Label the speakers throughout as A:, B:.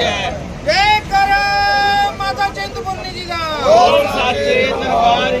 A: ਜੈ।
B: ਕਰ ਮਾਤਾ ਚਿੰਤਪੁਰਨੀ ਜੀ ਦਾ।
A: ਬੋਲ ਸਾਚੇ ਦਰਬਾਰ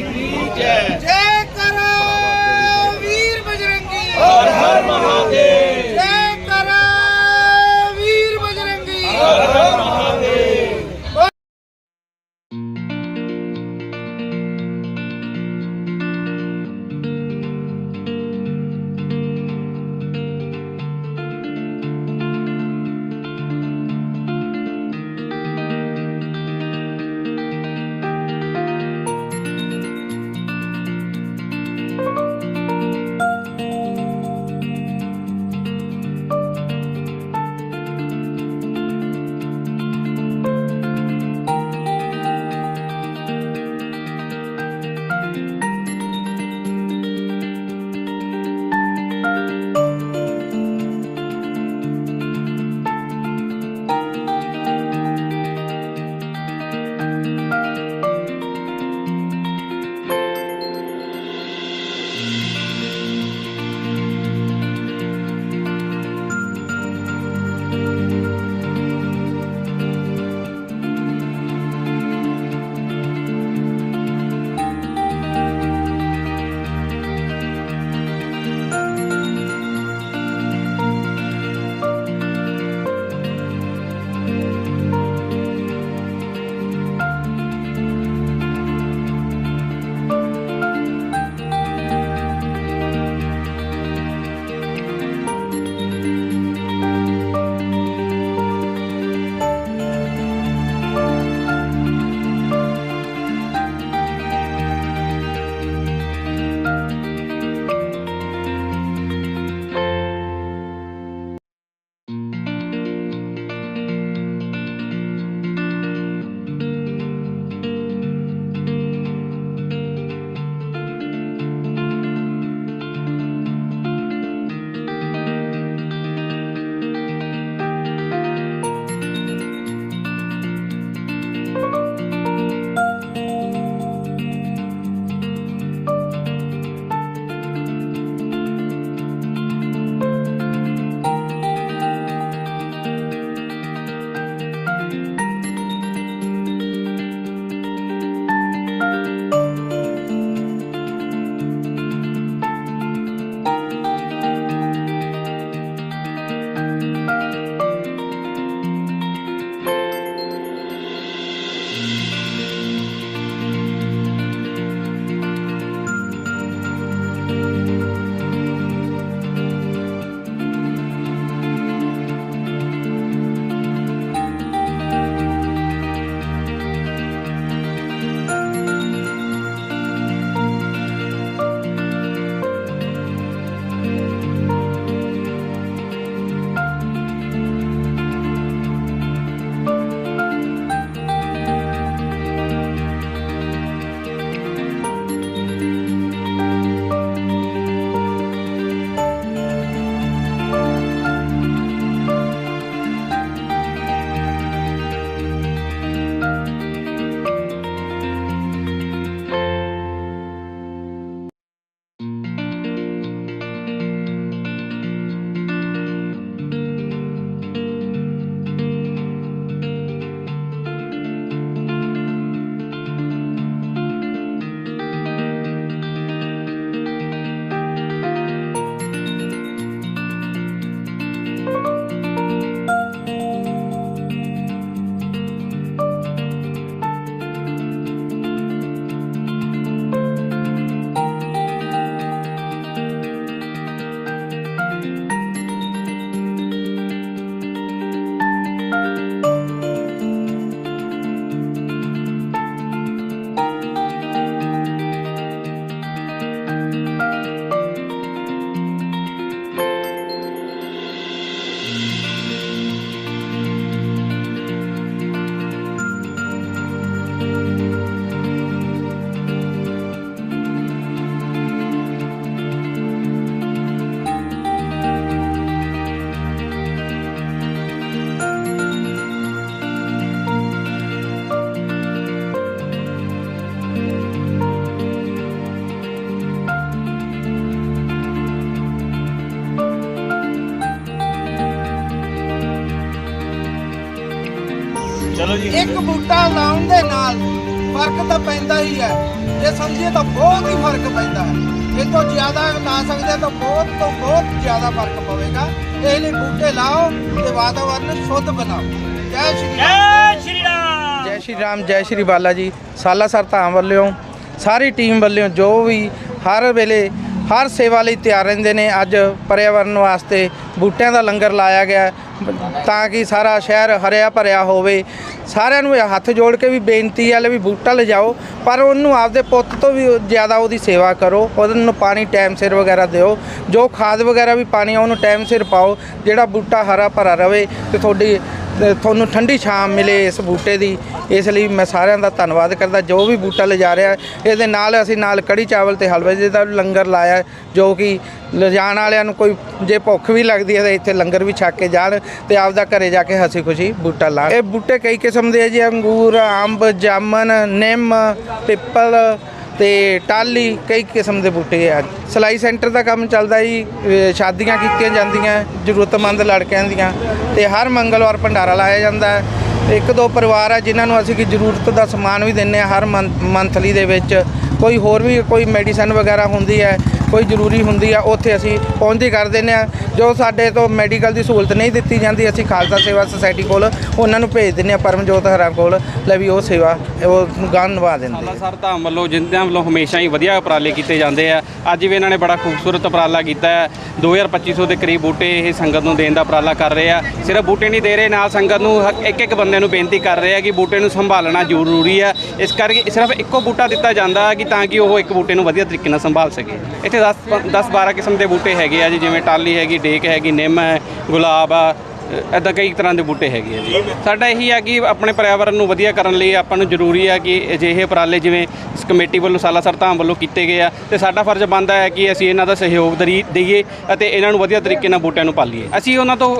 B: ਇੱਕ ਬੂਟਾ ਲਾਉਣ ਦੇ ਨਾਲ ਫ਼ਰਕ ਤਾਂ ਪੈਂਦਾ ਹੀ ਹੈ। ਜੇ ਸਮਝੀਏ ਤਾਂ ਬਹੁਤ ਹੀ ਫ਼ਰਕ ਪੈਂਦਾ ਹੈ। ਇਹ ਤੋਂ ਜ਼ਿਆਦਾ ਲਾ ਸਕਦੇ ਤਾਂ ਬਹੁਤ ਤੋਂ ਬਹੁਤ ਜ਼ਿਆਦਾ ਫ਼ਰਕ ਪਵੇਗਾ। ਇਹ ਲਈ ਬੂਟੇ ਲਾਓ ਤੇ ਵਾਤਾਵਰਨ ਸ਼ੁੱਧ ਬਣਾਓ। ਜੈ ਸ਼੍ਰੀ ਰਾਮ।
C: ਜੈ ਸ਼੍ਰੀ ਰਾਮ।
A: ਜੈ ਸ਼੍ਰੀ ਰਾਮ ਜੈ ਸ਼੍ਰੀ ਬਾਲਾ ਜੀ। ਸਾਲਾਸਰ ਧਾਮ ਵੱਲੋਂ ਸਾਰੀ ਟੀਮ ਵੱਲੋਂ ਜੋ ਵੀ ਹਰ ਵੇਲੇ ਹਰ ਸੇਵਾ ਲਈ ਤਿਆਰ ਰਹਿੰਦੇ ਨੇ। ਅੱਜ ਪਰਿਆਵਰਨ ਵਾਸਤੇ ਬੂਟਿਆਂ ਦਾ ਲੰਗਰ ਲਾਇਆ ਗਿਆ। ਤਾਂ ਕਿ ਸਾਰਾ ਸ਼ਹਿਰ ਹਰਿਆ ਭਰਿਆ ਹੋਵੇ। ਸਾਰਿਆਂ ਨੂੰ ਹੱਥ ਜੋੜ ਕੇ ਵੀ ਬੇਨਤੀ ਹੈ ਵੀ ਬੂਟਾ ਲਿਜਾਓ। ਪਰ ਉਹਨੂੰ ਆਪਦੇ ਪੁੱਤ ਤੋਂ ਵੀ ਜ਼ਿਆਦਾ ਉਹਦੀ ਸੇਵਾ ਕਰੋ। ਉਹਨੂੰ ਪਾਣੀ ਟਾਈਮ ਸਿਰ ਵਗੈਰਾ ਦਿਓ। ਜੋ ਖਾਦ ਵਗੈਰਾ ਵੀ ਪਾਣੀ ਆ, ਉਹਨੂੰ ਟਾਈਮ ਸਿਰ ਪਾਓ। ਜਿਹੜਾ ਬੂਟਾ ਹਰਾ ਭਰਾ ਰਵੇ ਤੇ ਤੁਹਾਡੀ ਤੁਹਾਨੂੰ ਠੰਡੀ ਛਾਂ ਮਿਲੇ ਇਸ ਬੂਟੇ ਦੀ, ਇਸ ਲਈ ਮੈਂ ਸਾਰਿਆਂ ਦਾ ਧੰਨਵਾਦ ਕਰਦਾ। ਜੋ ਵੀ ਬੂਟਾ ਲਿਜਾ ਰਿਹਾ, ਇਹਦੇ ਨਾਲ ਅਸੀਂ ਨਾਲ ਕੜੀ ਚਾਵਲ ਤੇ ਹਲਵਾ ਜੀ ਦਾ ਲੰਗਰ ਲਾਇਆ, ਜੋ ਕਿ ਲਿਜਾਣ ਵਾਲਿਆਂ ਨੂੰ ਕੋਈ ਜੇ ਭੁੱਖ ਵੀ ਲੱਗਦੀ ਹੈ ਤਾਂ ਇੱਥੇ ਲੰਗਰ ਵੀ ਛੱਕ ਕੇ ਜਾਣ ਤੇ ਆਪਦਾ ਘਰੇ ਜਾ ਕੇ ਹਸੀ ਖੁਸ਼ੀ ਬੂਟਾ ਲਾ ਇਹ ਬੂਟੇ ਕਈ ਕਿਸਮ ਦੇ ਆ ਜੀ, ਅੰਗੂਰ, ਅੰਬ ਜਾਮਨ ਨਿੰਮ, ਪਿੱਪਲ ਤੇ ਟਾਲੀ ਕਈ ਕਿਸਮ ਦੇ ਬੂਟੇ ਆ। ਸਲਾਈ ਸੈਂਟਰ ਦਾ ਕੰਮ ਚੱਲਦਾ ਜੀ ਸ਼ਾਦੀਆਂ ਕੀਤੀਆਂ ਜਾਂਦੀਆਂ, ਜ਼ਰੂਰਤਮੰਦ ਲੜਕਿਆਂ ਦੀਆਂ, ਤੇ ਹਰ ਮੰਗਲਵਾਰ ਭੰਡਾਰਾ ਲਾਇਆ ਜਾਂਦਾ ਹੈ। ਇੱਕ ਦੋ ਪਰਿਵਾਰ ਆ ਜਿਨ੍ਹਾਂ ਨੂੰ ਅਸੀਂ ਕਿ ਜ਼ਰੂਰਤ ਦਾ ਸਮਾਨ ਵੀ ਦਿੰਨੇ ਆ ਹਰ ਮੰਥਲੀ ਦੇ ਵਿੱਚ। ਕੋਈ ਹੋਰ ਵੀ ਕੋਈ ਮੈਡੀਸਨ ਵਗੈਰਾ ਹੁੰਦੀ ਹੈ ਕੋਈ ਜ਼ਰੂਰੀ ਹੁੰਦੀ ਆ, ਉੱਥੇ ਅਸੀਂ ਪਹੁੰਚਦੀ ਕਰ ਦਿੰਦੇ ਆ। ਜੋ ਸਾਡੇ ਤੋਂ ਮੈਡੀਕਲ ਦੀ ਸਹੂਲਤ ਨਹੀਂ ਦਿੱਤੀ ਜਾਂਦੀ, ਅਸੀਂ ਖਾਲਸਾ ਸੇਵਾ ਸੁਸਾਇਟੀ ਕੋਲ ਉਹਨਾਂ ਨੂੰ ਭੇਜ ਦਿੰਦੇ ਆ, ਪਰਮਜੋਤ ਹਰਾਂ ਕੋਲ, ਲੈ ਵੀ ਉਹ ਸੇਵਾ, ਉਹ ਗਾਂ ਨਿਭਾ ਦਿੰਦੇ ਆ।
D: ਸਰ ਧਾਮ ਵੱਲੋਂ ਜਿੰਦਿਆਂ ਵੱਲੋਂ ਹਮੇਸ਼ਾ ਹੀ ਵਧੀਆ ਉਪਰਾਲੇ ਕੀਤੇ ਜਾਂਦੇ ਆ। ਅੱਜ ਵੀ ਇਹਨਾਂ ਨੇ ਬੜਾ ਖੂਬਸੂਰਤ ਉਪਰਾਲਾ ਕੀਤਾ ਹੈ। 2250 ਦੇ ਕਰੀਬ ਬੂਟੇ ਇਹ ਸੰਗਤ ਨੂੰ ਦੇਣ ਦਾ ਉਪਰਾਲਾ ਕਰ ਰਹੇ ਆ। ਸਿਰਫ ਬੂਟੇ ਨਹੀਂ ਦੇ ਰਹੇ, ਨਾਲ ਸੰਗਤ ਨੂੰ ਹ- ਇੱਕ ਇੱਕ ਬੰਦੇ ਨੂੰ ਬੇਨਤੀ ਕਰ ਰਹੇ ਆ ਕਿ ਬੂਟੇ ਨੂੰ ਸੰਭਾਲਣਾ ਜ਼ਰੂਰੀ ਆ। ਇਸ ਕਰਕੇ ਸਿਰਫ ਇੱਕੋ ਬੂਟਾ ਦਿੱਤਾ ਜਾਂਦਾ ਕਿ ਤਾਂ ਕਿ ਉਹ ਇੱਕ ਬੂਟੇ ਨੂੰ ਵਧੀਆ ਤਰੀਕੇ ਨਾਲ ਸੰਭਾਲ ਸਕੇ। ਇੱਥੇ 10 10 12 ਕਿਸਮ ਦੇ ਬੂਟੇ ਹੈਗੇ ਆ ਜੀ, ਜਿਵੇਂ ਟਾਲੀ ਹੈਗੀ, ਡੇਕ ਹੈਗੀ, ਨਿੰਮ ਹੈ, ਗੁਲਾਬ ਆ ਐਦਾਂ ਕਈ ਤਰ੍ਹਾਂ ਦੇ ਬੂਟੇ ਹੈਗੇ ਆ ਜੀ। ਸਾਡਾ ਇਹੀ ਆ ਕਿ ਆਪਣੇ ਪਰਿਆਵਰਨ ਨੂੰ ਵਧੀਆ ਕਰਨ ਲਈ ਆਪਾਂ ਨੂੰ ਜ਼ਰੂਰੀ ਆ ਕਿ ਅਜਿਹੇ ਉਪਰਾਲੇ ਜਿਵੇਂ ਇਸ ਕਮੇਟੀ ਵੱਲੋਂ ਸਾਲਾਸਰ ਧਾਮ ਵੱਲੋਂ ਕੀਤੇ ਗਏ ਆ ਤੇ ਸਾਡਾ ਫਰਜ਼ ਬਣਦਾ ਹੈ ਕਿ ਅਸੀਂ ਇਹਨਾਂ ਦਾ ਸਹਿਯੋਗ ਦਰੀ ਦਈਏ ਅਤੇ ਇਹਨਾਂ ਨੂੰ ਵਧੀਆ ਤਰੀਕੇ ਨਾਲ ਬੂਟਿਆਂ ਨੂੰ ਪਾਲੀਏ। ਅਸੀਂ ਉਹਨਾਂ ਤੋਂ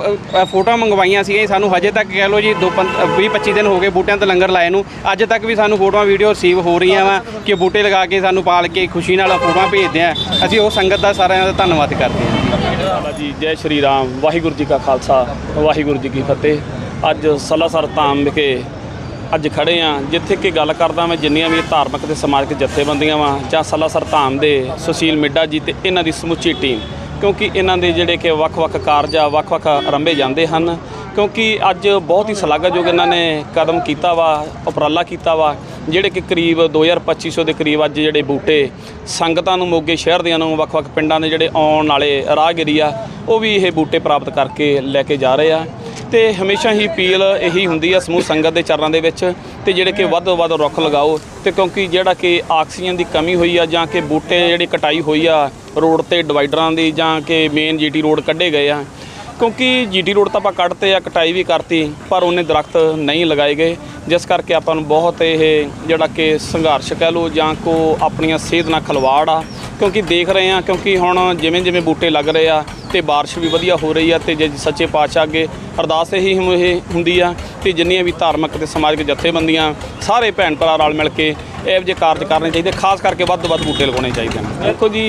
D: ਫੋਟੋਆਂ ਮੰਗਵਾਈਆਂ ਸੀ ਸਾਨੂੰ ਹਜੇ ਤੱਕ ਕਹਿ ਲਓ ਜੀ 2 20 25 ਦਿਨ ਹੋ ਗਏ ਬੂਟਿਆਂ ਤੇ ਲੰਗਰ ਲਾਏ ਨੂੰ। ਅੱਜ ਤੱਕ ਵੀ ਸਾਨੂੰ ਫੋਟੋਆਂ, ਵੀਡੀਓ ਰਿਸੀਵ ਹੋ ਰਹੀਆਂ ਵਾ ਕਿ ਬੂਟੇ ਲਗਾ ਕੇ ਸਾਨੂੰ ਪਾਲ ਕੇ ਖੁਸ਼ੀ ਨਾਲ ਫੋਟੋਆਂ ਭੇਜਦੇ ਆ। ਅਸੀਂ ਉਹ ਸੰਗਤ ਦਾ ਸਾਰਿਆਂ ਦਾ ਧੰਨਵਾਦ ਕਰਦੇ ਹਾਂ।
E: ਧੰਨਵਾਦ ਜੀ। ਜੈ ਸ਼੍ਰੀ ਰਾਮ। ਵਾਹਿਗੁਰੂ ਜੀ ਕਾ ਖਾਲਸਾ। ਵਾਹਿਗੁਰੂ ਜੀ ਕੀ ਫਤਿਹ। ਅੱਜ ਸਲਾਸਰ ਧਾਮ ਵਿਖੇ ਅੱਜ ਖੜੇ ਆ। ਜਿੱਥੇ ਕਿ ਗੱਲ ਕਰਦਾ ਮੈਂ ਜਿੰਨੀਆਂ ਵੀ ਧਾਰਮਿਕ ਤੇ ਸਮਾਜਿਕ ਜਥੇਬੰਦੀਆਂ ਵਾਂ ਜਾਂ ਸਲਾਸਰ ਧਾਮ ਦੇ ਸੁਸ਼ੀਲ ਮਿੱਡਾ ਜੀ ਤੇ ਇਹਨਾਂ ਦੀ ਸਮੁੱਚੀ ਟੀਮ। ਕਿਉਂਕਿ ਇਹਨਾਂ ਦੇ ਜਿਹੜੇ ਕਿ ਵੱਖ-ਵੱਖ ਕਾਰਜ ਆ, ਵੱਖ-ਵੱਖ ਆਰੰਭੇ ਜਾਂਦੇ ਹਨ। ਕਿਉਂਕਿ ਅੱਜ ਬਹੁਤ ਹੀ ਸ਼ਲਾਘਾਯੋਗ ਇਹਨਾਂ ਨੇ ਕਦਮ ਕੀਤਾ ਵਾ, ਉਪਰਾਲਾ ਕੀਤਾ ਵਾ, ਜਿਹੜੇ ਕਿ ਕਰੀਬ 2250 ਦੇ ਕਰੀਬ ਅੱਜ ਜਿਹੜੇ ਬੂਟੇ ਸੰਗਤਾਂ ਨੂੰ ਮੋਗੇ ਸ਼ਹਿਰ ਦੀਆਂ ਨੂੰ, ਵੱਖ-ਵੱਖ ਪਿੰਡਾਂ ਦੇ ਜਿਹੜੇ ਆਉਣ ਵਾਲੇ ਰਾਹਗੀਰੀ ਆ, ਉਹ ਵੀ ਇਹ ਬੂਟੇ ਪ੍ਰਾਪਤ ਕਰਕੇ ਲੈ ਕੇ ਜਾ ਰਹੇ ਆ। ਤੇ ਹਮੇਸ਼ਾ ਹੀ ਅਪੀਲ ਇਹੀ ਹੁੰਦੀ ਆ ਸਮੂਹ ਸੰਗਤ ਦੇ ਚਰਨਾਂ ਦੇ ਵਿੱਚ ਤੇ ਜਿਹੜੇ ਕਿ ਵੱਧ ਤੋਂ ਵੱਧ ਰੁੱਖ ਲਗਾਓ ਤੇ ਕਿਉਂਕਿ ਜਿਹੜਾ ਕਿ ਆਕਸੀਜਨ ਦੀ ਕਮੀ ਹੋਈ ਆ ਜਾਂ ਕਿ ਬੂਟੇ ਜਿਹੜੀ ਕਟਾਈ ਹੋਈ ਆ, ਰੋਡ ਤੇ ਡਿਵਾਈਡਰਾਂ ਦੀ ਜਾਂ ਕਿ ਮੇਨ ਜੀਟੀ ਰੋਡ ਕੱਢੇ ਗਏ ਆ ਕਿਉਂਕਿ ਜੀਟੀ ਰੋਡ ਤਾਂ ਆਪਾਂ ਕੱਢਤੇ ਆ, ਕਟਾਈ ਵੀ ਕਰਤੀ, ਪਰ ਉਹਨੇ ਦਰਖਤ ਨਹੀਂ ਲਗਾਏ ਗਏ। ਜਿਸ ਕਰਕੇ ਆਪਾਂ ਨੂੰ ਬਹੁਤ ਇਹ ਜਿਹੜਾ ਕਿ ਸੰਘਰਸ਼ ਕਹਿ ਲਓ ਜਾਂ ਕੋ ਆਪਣੀਆਂ ਸਿਹਤ ਨਾਲ ਖਲਵਾੜ ਆ। ਕਿਉਂਕਿ ਦੇਖ ਰਹੇ ਆ, ਕਿਉਂਕਿ ਹੁਣ ਜਿਵੇਂ ਜਿਵੇਂ ਬੂਟੇ ਲੱਗ ਰਹੇ ਆ ਤੇ ਬਾਰਿਸ਼ ਵੀ ਵਧੀਆ ਹੋ ਰਹੀ ਆ ਤੇ ਜੇ ਸੱਚੇ ਪਾਤਸ਼ਾਹ ਅੱਗੇ ਅਰਦਾਸ ਇਹੀ ਇਹ ਹੁੰਦੀ ਆ ਕਿ ਜਿੰਨੀਆਂ ਵੀ ਧਾਰਮਿਕ ਤੇ ਸਮਾਜਿਕ ਜਥੇਬੰਦੀਆਂ ਸਾਰੇ ਭੈਣ ਭਰਾ ਰਲ ਮਿਲ ਕੇ ਇਹੋ ਜਿਹੇ ਕਾਰਜ ਕਰਨੇ ਚਾਹੀਦੇ, ਖਾਸ ਕਰਕੇ ਵੱਧ ਤੋਂ ਵੱਧ ਬੂਟੇ ਲਗਾਉਣੇ ਚਾਹੀਦੇ ਨੇ। ਦੇਖੋ ਜੀ,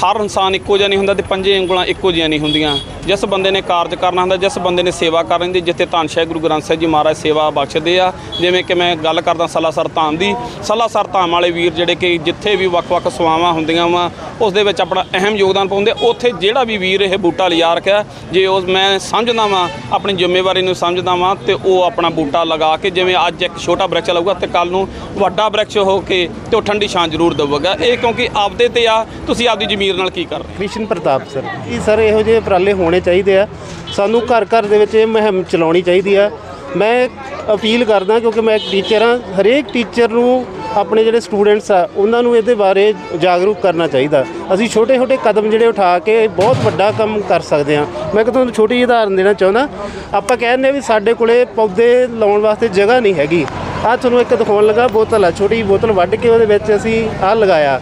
E: ਹਰ ਇਨਸਾਨ ਇੱਕੋ ਜਿਹਾ ਨਹੀਂ ਹੁੰਦਾ ਤੇ ਪੰਜੇ ਉਂਗਲਾਂ ਇੱਕੋ ਜਿਹੀਆਂ ਨਹੀਂ ਹੁੰਦੀਆਂ। ਜਿਸ ਬੰਦੇ ਨੇ ਕਾਰਜ ਕਰਨਾ ਹੁੰਦਾ, ਜਿਸ ਬੰਦੇ ਨੇ ਸੇਵਾ ਕਰਨੀ ਦੀ ਜਿੱਥੇ ਧੰਨ ਸ਼੍ਰੀ ਗੁਰੂ ਗ੍ਰੰਥ ਸਾਹਿਬ ਜੀ ਮਹਾਰਾਜ ਸੇਵਾ ਬਖਸ਼ਦੇ ਆ, ਜਿਵੇਂ ਕਿ ਮੈਂ ਗੱਲ ਕਰਦਾ ਸਲਾਸਰ ਧਾਮ ਦੀ ਸਲਾਸਰ ਧਾਮ ਵਾਲੇ ਵੀਰ ਜਿਹੜੇ ਕਿ ਜਿੱਥੇ ਵੀ ਵੱਖ-ਵੱਖ ਸੇਵਾਵਾਂ ਹੁੰਦੀਆਂ ਵਾ, ਉਸ ਦੇ ਵਿੱਚ ਆਪਣਾ ਅਹਿਮ ਯੋਗਦਾਨ ਪਾਉਂਦੇ ਉੱਥੇ ਜਿਹੜਾ ਵੀ ਵੀਰ ਇਹ ਬੂਟਾ ਲਿਜਾ ਰੱਖਿਆ, ਜੇ ਉਹ ਮੈਂ ਸਮਝਦਾ ਵਾਂ, ਆਪਣੀ ਜ਼ਿੰਮੇਵਾਰੀ ਨੂੰ ਸਮਝਦਾ ਵਾਂ, ਤੇ ਉਹ ਆਪਣਾ ਬੂਟਾ ਲਗਾ ਕੇ, ਜਿਵੇਂ ਅੱਜ ਇੱਕ ਛੋਟਾ ਬ੍ਰਿਕਸ਼ ਲਾਊਗਾ ਤੇ ਕੱਲ ਨੂੰ ਵੱਡਾ ਬ੍ਰਿਕਸ਼ ਹੋ ਕੇ ਤੇ ਉਹ ਠੰਡੀ ਛਾਂ ਜ਼ਰੂਰ ਦੇਵੇਗਾ। ਇਹ ਕਿਉਂਕਿ ਆਪਦੇ ਤੇ ਆ, ਤੁਸੀਂ ਆਪਦੀ ਜ਼ਮੀਰ ਨਾਲ ਕੀ ਕਰ ਰਹੇ
F: ਕ੍ਰਿਸ਼ਨ ਪ੍ਰਤਾਪ ਸਰ ਇਹ ਸਰ, ਇਹੋ ਜਿਹੇ ਉਪਰਾਲੇ ਹੋਣੇ ਚਾਹੀਦੇ ਆ। ਸਾਨੂੰ ਘਰ ਘਰ ਦੇ ਵਿੱਚ ਇਹ ਮੁਹਿੰਮ ਚਲਾਉਣੀ ਚਾਹੀਦੀ ਆ। ਮੈਂ ਅਪੀਲ ਕਰਦਾ ਕਿਉਂਕਿ ਮੈਂ ਇੱਕ ਟੀਚਰ ਹਾਂ, ਹਰੇਕ ਟੀਚਰ ਨੂੰ ਆਪਣੇ ਜਿਹੜੇ ਸਟੂਡੈਂਟਸ ਆ, ਉਹਨਾਂ ਨੂੰ ਇਹਦੇ ਬਾਰੇ ਜਾਗਰੂਕ ਕਰਨਾ ਚਾਹੀਦਾ। ਅਸੀਂ ਛੋਟੇ ਛੋਟੇ ਕਦਮ ਜਿਹੜੇ ਉਠਾ ਕੇ ਬਹੁਤ ਵੱਡਾ ਕੰਮ ਕਰ ਸਕਦੇ ਹਾਂ। ਮੈਂ ਕਿ ਤੁਹਾਨੂੰ ਛੋਟੀ ਜਿਹੀ ਉਦਾਹਰਨ ਦੇਣਾ ਚਾਹੁੰਦਾ। ਆਪਾਂ ਕਹਿੰਦੇ ਵੀ ਸਾਡੇ ਕੋਲੇ ਪੌਦੇ ਲਾਉਣ ਵਾਸਤੇ ਜਗ੍ਹਾ ਨਹੀਂ ਹੈਗੀ। ਆ ਤੁਹਾਨੂੰ ਇੱਕ ਦਿਖਾਉਣ ਲੱਗਾ, ਬੋਤਲ ਆ, ਛੋਟੀ ਜਿਹੀ ਬੋਤਲ ਵੱਢ ਕੇ ਉਹਦੇ ਵਿੱਚ ਅਸੀਂ ਆਹ ਲਗਾਇਆ।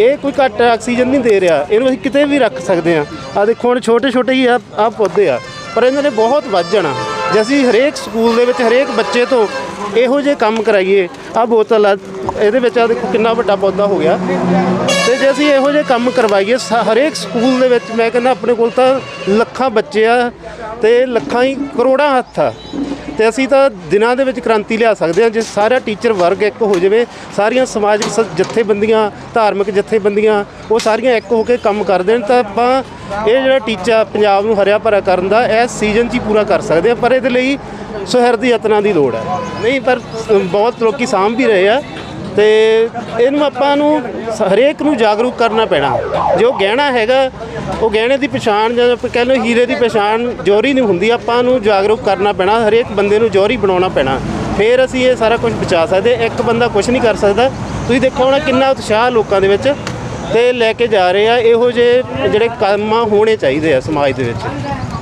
F: ਇਹ ਕੋਈ ਘੱਟ ਆਕਸੀਜਨ ਨਹੀਂ ਦੇ ਰਿਹਾ, ਇਹਨੂੰ ਅਸੀਂ ਕਿਤੇ ਵੀ ਰੱਖ ਸਕਦੇ ਆ ਆ ਦੇਖੋ, ਹੁਣ ਛੋਟੇ ਛੋਟੇ ਹੀ ਆ ਆ ਪੌਦੇ ਆ, ਪਰ ਇਹਨਾਂ ਨੇ ਬਹੁਤ ਵੱਧ ਜਾਣਾ ਜੇ ਅਸੀਂ ਹਰੇਕ ਸਕੂਲ ਦੇ ਵਿੱਚ, ਹਰੇਕ ਬੱਚੇ ਤੋਂ ਇਹੋ ਜਿਹੇ ਕੰਮ ਕਰਾਈਏ, ਆ ਬੋਤਲ ਆ, ਇਹਦੇ ਵਿੱਚ ਆ ਦੇਖੋ ਕਿੰਨਾ ਵੱਡਾ ਪੌਦਾ ਹੋ ਗਿਆ। ਤੇ ਜੇ ਅਸੀਂ ਇਹੋ ਜਿਹੇ ਕੰਮ ਕਰਵਾਈਏ, ਸ- ਹਰੇਕ ਸਕੂਲ ਦੇ ਵਿੱਚ, ਮੈਂ ਕਹਿੰਦਾ ਆਪਣੇ ਕੋਲ ਤਾਂ ਲੱਖਾਂ ਬੱਚੇ ਆ, ਤੇ ਲੱਖਾਂ ਹੀ ਕਰੋੜਾਂ ਹੱਥ ਆ। ਤੇ ਅਸੀਂ ਤਾਂ ਦਿਨਾਂ ਦੇ ਵਿੱਚ ਕ੍ਰਾਂਤੀ ਲਿਆ ਸਕਦੇ ਹਾਂ, ਜੇ ਸਾਰਾ ਟੀਚਰ ਵਰਗ ਇੱਕ ਹੋ ਜਾਵੇ, ਸਾਰੀਆਂ ਸਮਾਜਿਕ ਸ- ਜਥੇਬੰਦੀਆਂ, ਧਾਰਮਿਕ ਜਥੇਬੰਦੀਆਂ, ਉਹ ਸਾਰੀਆਂ ਇੱਕ ਹੋ ਕੇ ਕੰਮ ਕਰ ਦੇਣ, ਤਾਂ ਆਪਾਂ ਇਹ ਜਿਹੜਾ ਟੀਚਾ ਪੰਜਾਬ ਨੂੰ ਹਰਿਆ ਭਰਾ ਕਰਨ ਦਾ ਇਸ ਸੀਜ਼ਨ 'ਚ ਹੀ ਪੂਰਾ ਕਰ ਸਕਦੇ ਹਾਂ, ਪਰ ਇਹਦੇ ਲਈ ਸੁਹਿਰਦ ਯਤਨਾਂ ਦੀ ਲੋੜ ਹੈ। ਨਹੀਂ, ਪਰ ਬਹੁਤ ਲੋਕੀ ਸਾਂਭ ਵੀ ਰਹੇ ਆ। ਤੇ ਇਹਨੂੰ ਆਪਾਂ ਨੂੰ ਹਰੇਕ ਨੂੰ ਜਾਗਰੂਕ ਕਰਨਾ ਪੈਣਾ। ਜੋ ਗਹਿਣਾ ਹੈਗਾ, ਉਹ ਗਹਿਣੇ ਦੀ ਪਛਾਣ ਜਾਂ ਕਹਿ ਲਓ ਹੀਰੇ ਦੀ ਪਛਾਣ ਜੋਰੀ ਨਹੀਂ ਹੁੰਦੀ, ਆਪਾਂ ਨੂੰ ਜਾਗਰੂਕ ਕਰਨਾ ਪੈਣਾ, ਹਰੇਕ ਬੰਦੇ ਨੂੰ ਜੋਰੀ ਬਣਾਉਣਾ ਪੈਣਾ। ਫਿਰ ਅਸੀਂ ਇਹ ਸਾਰਾ ਕੁਝ ਬਚਾ ਸਕਦੇ, ਇੱਕ ਬੰਦਾ ਕੁਝ ਨਹੀਂ ਕਰ ਸਕਦਾ। ਤੁਸੀਂ ਦੇਖੋ ਹੁਣ ਕਿੰਨਾ ਉਤਸ਼ਾਹ ਲੋਕਾਂ ਦੇ ਵਿੱਚ ਤੇ ਲੈ ਕੇ ਜਾ ਰਹੇ ਆ, ਇਹੋ ਜਿਹੇ ਜਿਹੜੇ ਕੰਮ ਆ ਹੋਣੇ ਚਾਹੀਦੇ ਆ ਸਮਾਜ ਦੇ ਵਿੱਚ।